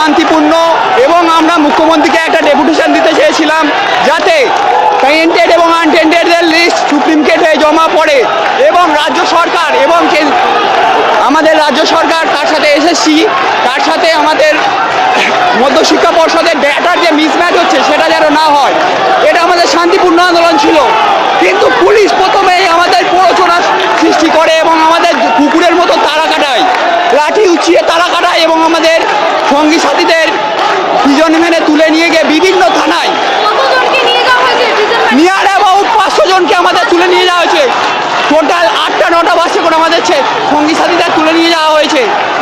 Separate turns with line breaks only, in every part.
শান্তিপূর্ণ এবং আমরা মুখ্যমন্ত্রীকে একটা ডেপুটেশন দিতে চেয়েছিলাম যাতে টেন্টেড এবং আনটেন্টেডদের লিস্ট সুপ্রিম কোর্টে জমা পড়ে এবং রাজ্য সরকার এবং আমাদের রাজ্য সরকার, তার সাথে এসএসসি তার সাথে আমাদের মধ্যশিক্ষা পর্ষদের ডেটার যে মিসম্যাচ হচ্ছে সেটা যেন না হয়। এটা আমাদের শান্তিপূর্ণ আন্দোলন ছিল। কিন্তু পুলিশ প্রথমেই আমাদের প্ররোচনা সৃষ্টি করে এবং আমাদের কুকুরের মতো তারা লাঠি উঁচিয়ে তারা কাটায় এবং আমাদের সঙ্গী সাথীদের দুজন মেনে তুলে নিয়ে গিয়ে বিভিন্ন থানায়? নিয়ার অ্যাবাউট পাঁচশো জনকে আমাদের তুলে নিয়ে যাওয়া হয়েছে। টোটাল আটটা নটা বাসে করে আমাদের সঙ্গী সাথীদের তুলে নিয়ে যাওয়া হয়েছে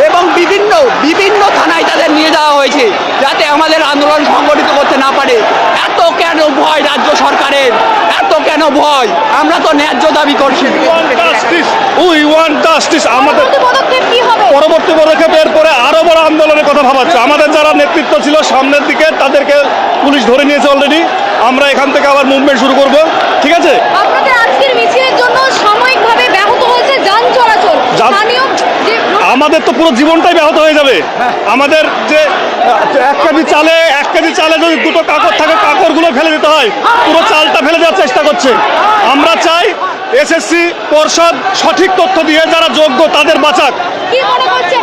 এবং বিভিন্ন বিভিন্ন থানায় তাদের নিয়ে যাওয়া হয়েছে যাতে আমাদের আন্দোলন সংগঠিত করতে না পারে। এত কেন ভয় রাজ্য সরকারের? কেন ভয়? আমরা তো ন্যায্য দাবি করছি।
উই ওয়ান্ট জাস্টিস আমাদের
পরবর্তী পদক্ষেপ কি হবে?
পরবর্তী পদক্ষেপ এরপরে আরও বড় আন্দোলনের কথা ভাবাচ্ছে। আমাদের যারা নেতৃত্ব ছিল সামনের দিকে তাদেরকে পুলিশ ধরে নিয়েছে অলরেডি আমরা এখান থেকে আবার মুভমেন্ট শুরু করব। ঠিক আছে?
আপনাদের আজকের মিছিলের জন্য সাময়িকভাবে ব্যাহত হয়েছে যান চলাচল।
আমাদের তো পুরো জীবনটাই ব্যাহত হয়ে যাবে। আমাদের যে এক কেজি চালে এক কেজি চালে যদি দুটো কাকড় থাকে কাকড়গুলো ফেলে দিতে হয়। পুরো চালটা ফেলে দেওয়ার চেষ্টা করছে। আমরা চাই এসএসসি পর্ষদ সঠিক তথ্য দিয়ে যারা যোগ্য তাদের বাঁচাক।
কি করছেন?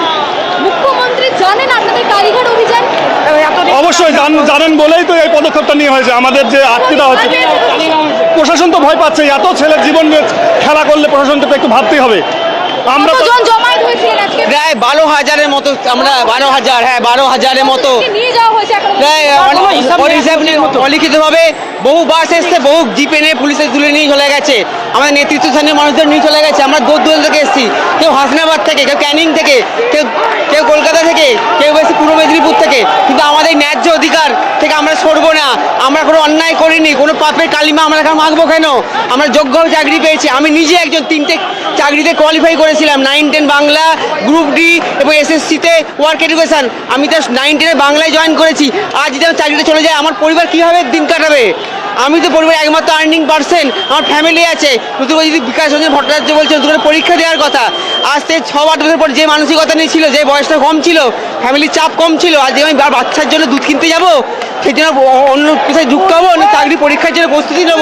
মুখ্যমন্ত্রী জানেন আপনাদের কালীঘাট অভিযান?
অবশ্যই জানেন বলেই তো এই পদক্ষেপটা নিয়ে হয়েছে। আমাদের যে দেওয়া হচ্ছে প্রশাসন তো ভয় পাচ্ছে এত ছেলের জীবন খেলা করলে প্রশাসনকে তো একটু ভাবতেই হবে। আমরা
প্রায় বারো হাজারের মতো আমরা বারো হাজার হ্যাঁ বারো হাজারের মতো।
কতজনকে নিয়ে যাওয়া হয়েছে এখন
প্রায় অলিখিতভাবে বহু বাস এসছে বহু জিপে নিয়ে পুলিশে তুলে নিয়ে চলে গেছে। আমাদের নেতৃত্ব স্থানীয় মানুষদের নিয়ে চলে গেছে। আমরা দূর দূরান্ত থেকে এসেছি। কেউ হাসনাবাদ থেকে কেউ ক্যানিং থেকে কেউ কেউ কলকাতা থেকে কেউ এসে পূর্ব মেদিনীপুর থেকে। কিন্তু আমাদের ন্যায্য অধিকার থেকে আমরা সরবো না। আমরা কোনো অন্যায় করিনি। কোনো পাপের কালিমা আমরা এখানে মাখবো কেন? আমরা যোগ্যভাবে চাকরি পেয়েছি। আমি নিজে একজন তিনটে চাকরিতে কোয়ালিফাই করেছিলাম। Nine ten Bangla group D এবং এসএসসিতে ওয়ার্ক এডুকেশন আমি তো নাইন টেনে বাংলায় জয়েন করেছি। আজ যদি আমার চাকরিতে চলে যায় আমার পরিবার কীভাবে দিন কাটাবে? আমি তো পরিবার একমাত্র আর্নিং পার্সেন আমার ফ্যামিলি আছে। নতুন যদি বিকাশ রঞ্জন ভট্টাচার্য বলছে, নতুন পরীক্ষা দেওয়ার কথা। আজ থেকে ছ আট বছর পর যে মানসিকতা নিয়ে ছিল, যে বয়সটা কম ছিল ফ্যামিলির চাপ কম ছিল, আজ আমি বাচ্চার জন্য দুধ কিনতে যাব সেই জন্য অন্য কোথায় যুক্ত হব না চাকরি পরীক্ষার জন্য প্রস্তুতি নেব?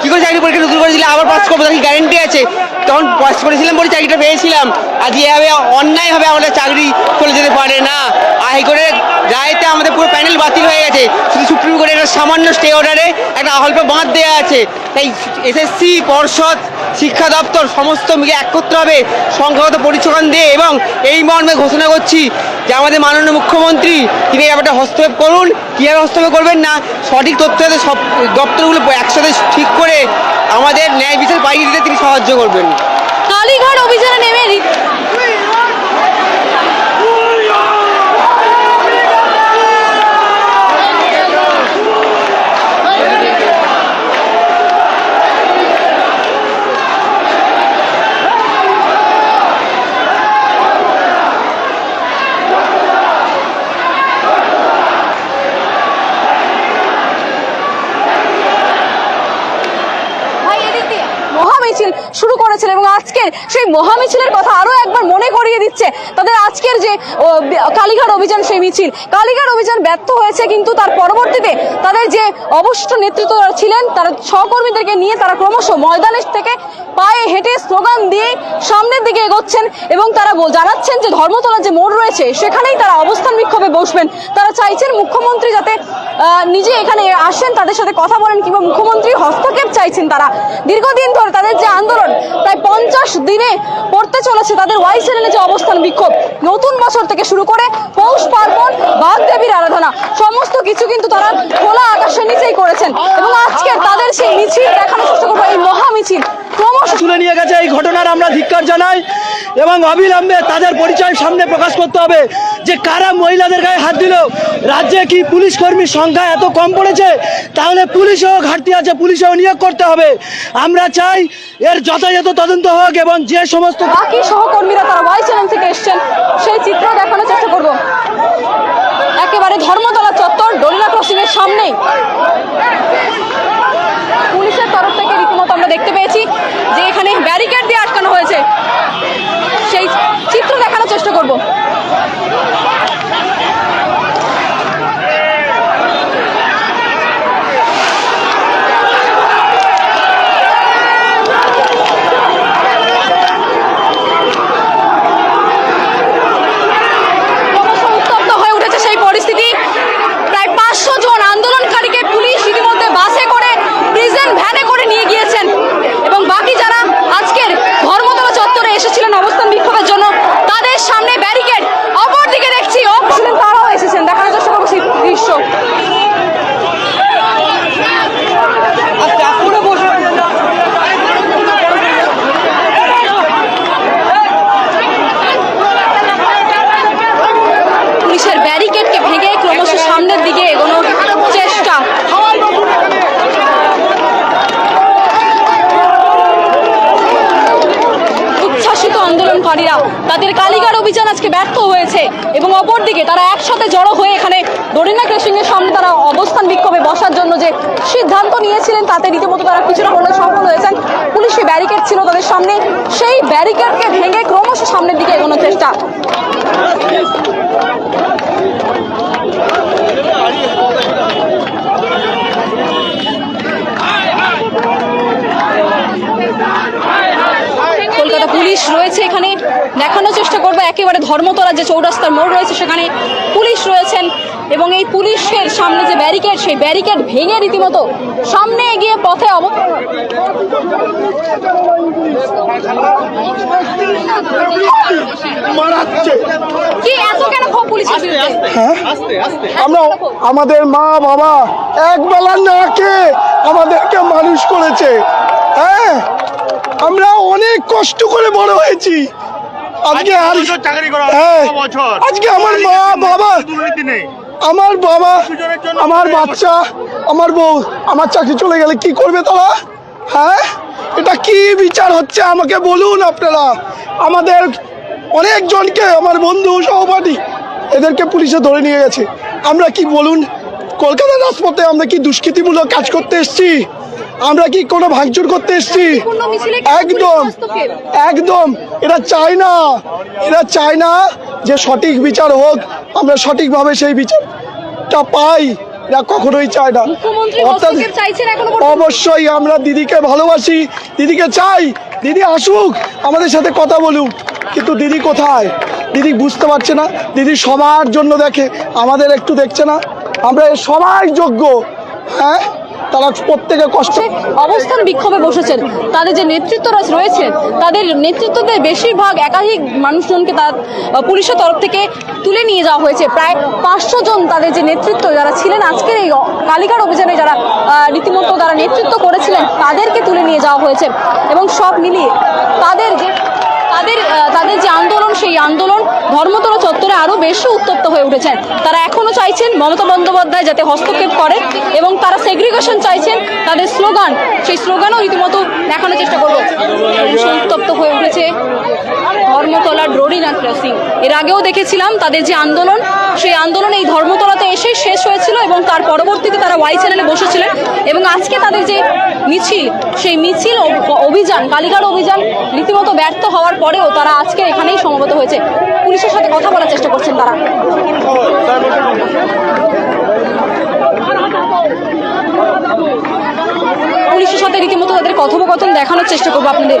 কী করে চাকরি পরীক্ষা নতুন করে দিলে আবার পাস করব? তার গ্যারেন্টি আছে? তখন পাস করেছিলাম বলে চাকরিটা পেয়েছিলাম। আজ এভাবে অন্যায়ভাবে আমাদের চাকরি চলে যেতে পারে না। হাইকোর্টের রায়তে আমাদের পুরো প্যানেল বাতিল হয়ে গেছে। শুধু সুপ্রিম কোর্টের একটা সামান্য স্টে অর্ডারে একটা অল্প বাঁধ দেওয়া আছে। তাই এসএসসি পর্ষদ, শিক্ষা দপ্তর, সমস্ত মিলে একত্রভাবে সংখ্যাগত পরিচ্ছন্ন দিয়ে এবং এই মর্মে ঘোষণা করছি যে আমাদের মাননীয় মুখ্যমন্ত্রী, তিনি এই ব্যাপারটা হস্তক্ষেপ করুন। কীভাবে হস্তক্ষেপ করবেন না? সঠিক তথ্য সব দপ্তরগুলো একসাথে ঠিক করে আমাদের ন্যায় বিচার পাইয়ে দিতে তিনি সাহায্য করবেন।
কালীঘাট অভিযানে নেমে রি- ভাই এদিক দিয়ে মহামিছিল শুরু করেছিল আজকের সেই মহামিছিলের কথা আরও একবার মনে করিয়ে দিচ্ছে। তাদের আজকের যে কালীঘাট অভিযান, সেই মিছিল। কালীঘাট অভিযান ব্যর্থ হয়েছে, কিন্তু তার পরবর্তীতে তাদের যে অবশিষ্ট নেতৃত্ব ছিলেন, তারা সহকর্মীদেরকে নিয়ে তারা ক্রমশ ময়দানের থেকে পায়ে হেঁটে স্লোগান দিয়ে সামনের দিকে এগোচ্ছেন এবং তারা জানাচ্ছেন যে ধর্মতলার যে মোড় রয়েছে, সেখানেই তারা অবস্থান বিক্ষোভে বসবেন। তারা চাইছেন মুখ্যমন্ত্রী যাতে নিজে এখানে আসেন, তাদের সাথে কথা বলেন কিংবা মুখ্যমন্ত্রী হস্তক্ষেপ চাইছেন তারা। দীর্ঘদিন ধরে তাদের যে আন্দোলন, প্রায় পঞ্চাশ দিনে পড়তে চলেছে তাদের ওয়াই সেভেনে যে অবস্থান বিক্ষোভ। নতুন বছর থেকে শুরু করে পৌষ পার্বণ, বাগদেবীর আরাধনা, সমস্ত কিছু কিন্তু তারা খোলা আকাশের নিচেই করেছেন। এবং আজকে তাদের সেই মিছিল দেখানোর চেষ্টা করব, এই মহা মিছিল। ক্রমশ
তুলে নিয়ে গেছে এই ঘটনার আমরা ধিক্কার জানাই এবং অবিলম্বে তাদের পরিচয় সামনে প্রকাশ করতে হবে যে কারা মহিলাদের গায়ে হাত দিল, রাজ্যে কি পুলিশ কর্মীর সংখ্যা এত কম পড়েছে? তাহলে পুলিশেও ঘাটতি আছে, পুলিশেও নিয়োগ করতে হবে। আমরা চাই এর যথাযথ তদন্ত হোক এবং যে সমস্ত
বাকি সহকর্মীরা তারা ওয়াই চ্যানেল থেকে এসছেন, সেই চিত্র দেখানোর চেষ্টা করব। একেবারে ধর্মতলা চত্বর, ডোলিনা ক্রসিং এর সামনেই। পুলিশের তরফ থেকে রীতিমতো আমরা দেখতে পেয়েছি যে এখানে ব্যারিকেড দিয়ে আটকানো হয়েছে সেই চিত্র দেখানোর চেষ্টা করব অভিযান আজকে ব্যর্থ হয়েছে এবং অপরদিকে তারা একসাথে জড়ো হয়ে এখানে ডরিনা ক্রসিং এর সামনে তারা অবস্থান বিক্ষোভে বসার জন্য যে সিদ্ধান্ত নিয়েছিলেন, তাতে রীতিমতো তারা কিছুটা হলেও সফল হয়েছেন। পুলিশি ব্যারিকেড ছিল তাদের সামনে। সেই ব্যারিকেডকে ভেঙে ক্রমশ সামনের দিকে এগোনোর চেষ্টা। কলকাতা পুলিশ রয়েছে এখানে। দেখানোর চেষ্টা করব। একেবারে ধর্মতলা যে চৌরাস্তার মোড় রয়েছে সেখানে পুলিশ রয়েছেন এবং এই পুলিশের সামনে যে ব্যারিকেড সেই ব্যারিকেড ভেঙে রীতিমতো সামনে এগিয়ে পথে অব কি এত কেন পুলিশের বিরুদ্ধে
আমরা আমাদের মা বাবা একবেলা না খেয়ে আমাদেরকে মানুষ করেছে। হ্যাঁ? আমরা অনেক কষ্ট করে বড় হয়েছি। আজকে আর হ্যাঁ আজকে আমার মা বাবা আমার বাবা আমার বাচ্চা আমার বউ আমার চাকরি চলে গেলে কি করবে তারা? হ্যাঁ? এটা কি বিচার হচ্ছে আমাকে বলুন আপনারা। আমাদের অনেকজনকে আমার বন্ধু সহপাঠী এদেরকে পুলিশে ধরে নিয়ে গেছে। আমরা কি বলুন কলকাতার রাজপথে আমরা কি দুষ্কৃতিমূলক কাজ করতে এসছি? আমরা কি কোনো ভাঙচুর করতে এসেছি? একদম একদম। এটা চাই না। এরা চায় না যে সঠিক বিচার হোক আমরা সঠিকভাবে সেই বিচারটা পাই। এরা কখনোই চায় না। অর্থাৎ? অবশ্যই আমরা দিদিকে ভালোবাসি। দিদিকে চাই। দিদি আসুক আমাদের সাথে কথা বলুক। কিন্তু দিদি কোথায়? দিদি বুঝতে পারছে না। দিদি সবার জন্য দেখে আমাদের একটু দেখছে না। আমরা সবাই যোগ্য। হ্যাঁ? তারা প্রত্যেকে কষ্ট
অবস্থান বিক্ষোভে বসেছেন। তাদের যে নেতৃত্বরা রয়েছেন তাদের নেতৃত্বদের বেশিরভাগ একাধিক মানুষজনকে তার পুলিশের তরফ থেকে তুলে নিয়ে যাওয়া হয়েছে। প্রায় পাঁচশো জন তাদের যে নেতৃত্ব যারা ছিলেন, আজকের এই কালিকার অভিযানে যারা রীতিমতো তারা নেতৃত্ব করেছিলেন, তাদেরকে তুলে নিয়ে যাওয়া হয়েছে। এবং সব মিলিয়ে তাদের যে তাদের তাদের যে আন্দোলন, সেই আন্দোলন ধর্মতলা চত্বরে আরও বেশি উত্তপ্ত হয়ে উঠেছেন। তারা এখনও চাইছেন মমতা বন্দ্যোপাধ্যায় যাতে হস্তক্ষেপ করে এবং তারা সেগ্রিগেশন চাইছেন। তাদের স্লোগান, সেই স্লোগানও রীতিমতো দেখানোর চেষ্টা করব। উত্তপ্ত হয়ে উঠেছে ধর্মতলা ড্রোরিনা ক্রসিং। এর আগেও দেখেছিলাম তাদের যে আন্দোলন, সেই আন্দোলন এই ধর্মতলাতে এসে শেষ হয়েছিল এবং তার পরবর্তীতে তারা ওয়াই চ্যানেলে বসেছিলেন এবং আজকে তাদের যে মিছিল, সেই মিছিল অভিযান, কালীঘাট অভিযান রীতিমতো ব্যর্থ হওয়ার পরেও তারা আজকে এখানেই সমবেত হয়েছে পুলিশের সাথে কথা বলার চেষ্টা করছেন তারা পুলিশের সাথে রীতিমতো তাদের কথোপকথন দেখানোর চেষ্টা করব আপনাদের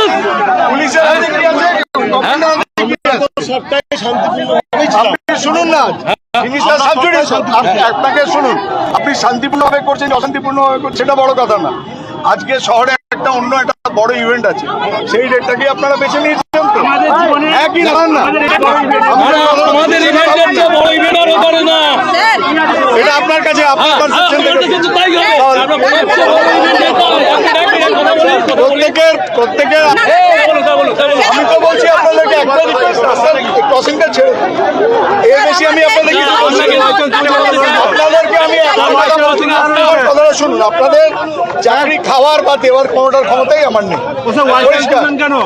না
আপনি শুনুন না। জিনিসটা আপনাকে শুনুন। আপনি শান্তিপূর্ণভাবে করছেন অশান্তিপূর্ণভাবে করছেন সেটা বড় কথা না। আজকে শহরে একটা অন্য একটা বড় ইভেন্ট আছে। সেই ডেটটাকে আপনারা বেছে নিয়েছেন তো। একই না। না এটা আপনার কাছে আপনার প্রত্যেকের প্রত্যেকের আমি তো বলছি আপনাদেরকে একটা রিকোয়েস্ট রাস্তার ক্রসিংটা ছেড়ে এর বেশি আমি আপনাদের কিছু বলছি আপনাদেরকে আমি আপনারা কথাটা শুনুন আপনাদের চাকরি খাওয়ার বা দেওয়ার কোনোটার ক্ষমতাই আমার নেই।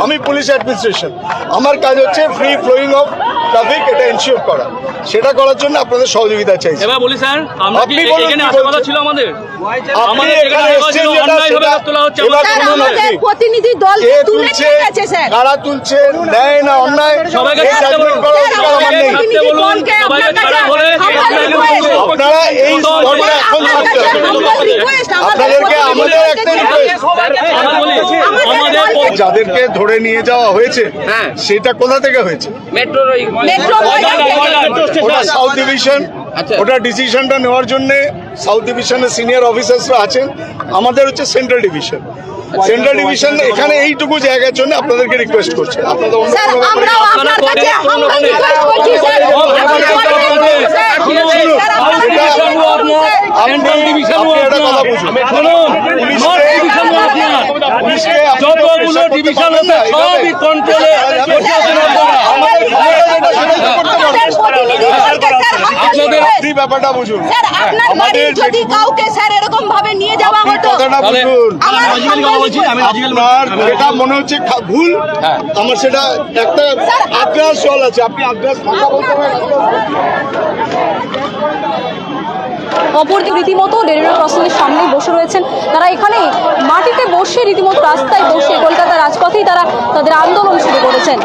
আমি পুলিশ অ্যাডমিনিস্ট্রেশন আমার কাজ হচ্ছে ফ্রি ফ্লোয়িং অফ ট্রাফিক এটা এনশিওর করা। সেটা করার জন্য আপনাদের সহযোগিতা চাইছি।
এবার বলি স্যার আমরা কি
আপনি বলুন
এখানে আসার কথা ছিল আমাদের?
আপনি
আমাদের
এখানে এসেছেন যেটা সেটা-
তোলা হচ্ছে
এবার
আমাদের।
শুনুন আপনি।
প্রতিনিধি দল
গেছে তুলছে কারা তুলছে? ন্যায় না অন্যায়?
সবাইকে
ছাড়তে
বলুন।
আমার নেই।
সবাইকে ছাড়া হলে
আপনারা এই স্তরে এখন থাকতে হবে। আপনাদেরকে আমাদের একটা রিকোয়েস্ট
আমরা বলি, আমাদের
যাদেরকে ধরে নিয়ে যাওয়া হয়েছে সেটা কোথা থেকে হয়েছে? ওটা সাউথ ডিভিশন ওটা ডিসিশনটা নেওয়ার জন্য সাউথ ডিভিশনের সিনিয়র অফিসার্সরা আছেন। আমাদের হচ্ছে সেন্ট্রাল ডিভিশন সেন্ট্রাল ডিভিশন এখানে এইটুকু জায়গার জন্য আপনাদেরকে রিকোয়েস্ট করছে
যতগুলো ডিভিশন আছে সবই কন্ট্রোলে
আমাদের
আপনাদের
আপনি ব্যাপারটা বুঝুন
যদি কাউকে স্যার এরকম ভাবে নিয়ে যাওয়া হতো
কথাটা বুঝুন
আমার
আপনার যেটা মনে হচ্ছে ভুল আমার সেটা একটা আগ্রাস জল আছে। আপনি আগ্রাস ভাষা বলতে
অপরদিকে রীতিমতো রেলওয়ে ক্রসিংয়ের সামনেই বসে রয়েছেন। তারা এখানে মাটিতে বসে রীতিমতো রাস্তায় বসে কলকাতার রাজপথেই তারা তাদের আন্দোলন শুরু করেছেন।